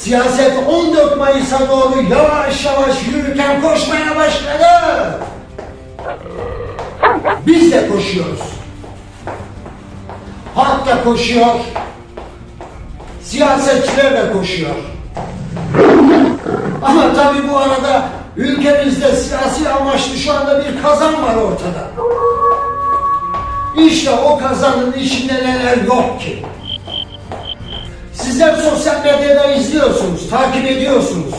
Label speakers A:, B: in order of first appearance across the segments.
A: Siyaset 14 Mayıs'a doğru yavaş yavaş yürürken koşmaya başladı. Biz de koşuyoruz. Halk da koşuyor. Siyasetçiler de koşuyor. Ama tabii bu arada ülkemizde siyasi amaçlı şu anda bir kazan var ortada. İşte o kazanın içinde neler yok ki. Sizler sosyal medyada izliyorsunuz, takip ediyorsunuz.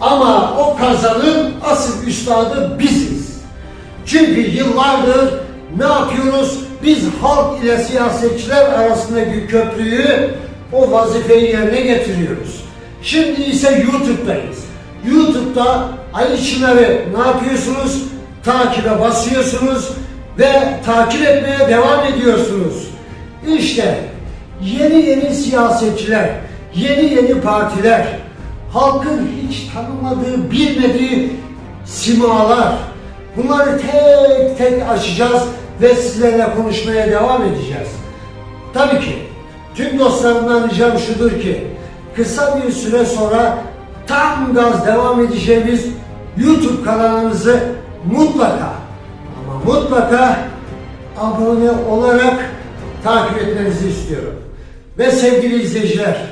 A: Ama o kazanın asıl üstadı biziz. Çünkü yıllardır ne yapıyoruz? Biz halk ile siyasetçiler arasındaki köprüyü, o vazifeyi yerine getiriyoruz. Şimdi ise YouTube'dayız. YouTube'da Ali Çınar'ı ne yapıyorsunuz? Takibe basıyorsunuz ve takip etmeye devam ediyorsunuz. İşte yeni yeni siyasetçiler, yeni yeni partiler, halkın hiç tanımadığı, bilmediği simalar. Bunları tek tek açacağız ve sizlerle konuşmaya devam edeceğiz. Tabii ki tüm dostlarımdan ricam şudur ki kısa bir süre sonra tam gaz devam edeceğimiz YouTube kanalımızı mutlaka ama mutlaka abone olarak takip etmenizi istiyorum. Ve sevgili izleyiciler,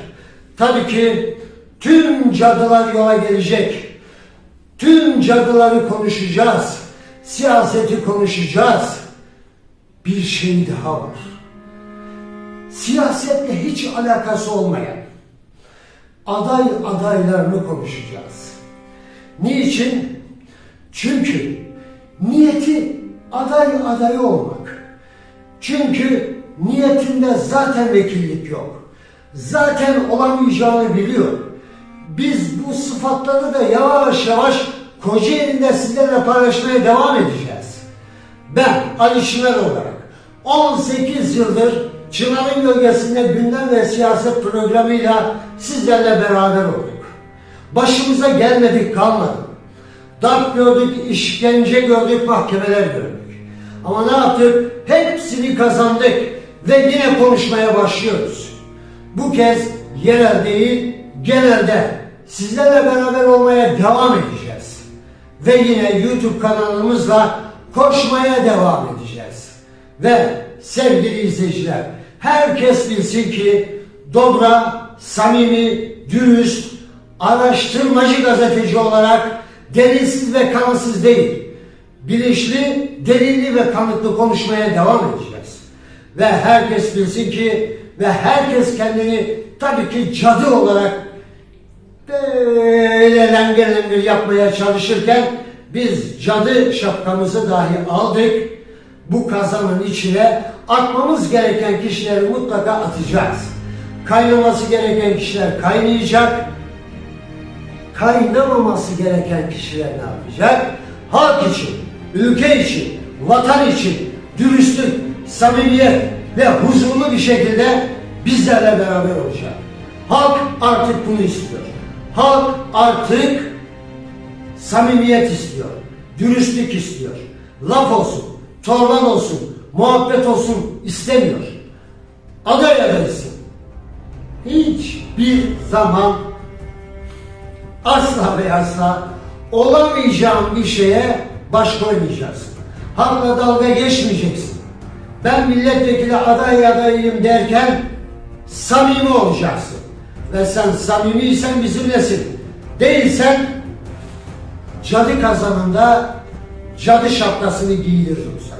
A: tabii ki tüm cadılar yola gelecek. Tüm cadıları konuşacağız. Siyaseti konuşacağız. Bir şey daha var. Siyasetle hiç alakası olmayan aday adaylarını konuşacağız. Niçin? Çünkü niyeti aday adayı olmak. Çünkü niyetinde zaten vekillik yok. Zaten olamayacağını biliyor. Biz bu sıfatları da yavaş yavaş Kocaeli'nde sizlerle paylaşmaya devam edeceğiz. Ben Ali Çınar olarak 18 yıldır Çınar'ın gölgesinde gündem ve siyaset programıyla sizlerle beraber olduk. Başımıza gelmedik kalmadı. Darp gördük, işkence gördük, mahkemeler gördük. Ama ne yaptık? Hepsini kazandık ve yine konuşmaya başlıyoruz. Bu kez yerel değil, genelde sizlerle beraber olmaya devam edeceğiz. Ve yine YouTube kanalımızla koşmaya devam edeceğiz. Ve sevgili izleyiciler, herkes bilsin ki dobra, samimi, dürüst, araştırmacı gazeteci olarak delilsiz ve kanıtsız değil, bilinçli, delilli ve kanıtlı konuşmaya devam edeceğiz. Ve herkes bilsin ki ve herkes kendini tabii ki cadı olarak böyle lengir lengir yapmaya çalışırken biz cadı şapkamızı dahi aldık. Bu kazanın içine atmamız gereken kişileri mutlaka atacağız. Kaynaması gereken kişiler kaynayacak. Kaynamaması gereken kişiler ne yapacak? Halk için, ülke için, vatan için dürüstlük, samimiyet ve huzurlu bir şekilde bizlerle beraber olacak. Halk artık bunu istiyor. Halk artık samimiyet istiyor, dürüstlük istiyor. Laf olsun, torban olsun, muhabbet olsun istemiyor. Aday adaysın. Hiçbir zaman asla ve asla olamayacağın bir şeye baş koymayacaksın. Halkla dalga geçmeyeceksin. Ben milletvekili aday adayıyım derken samimi olacaksın. Ve sen samimiysen bizimlesin. Değilsen cadı kazanında cadı şapkasını giydiririm sana.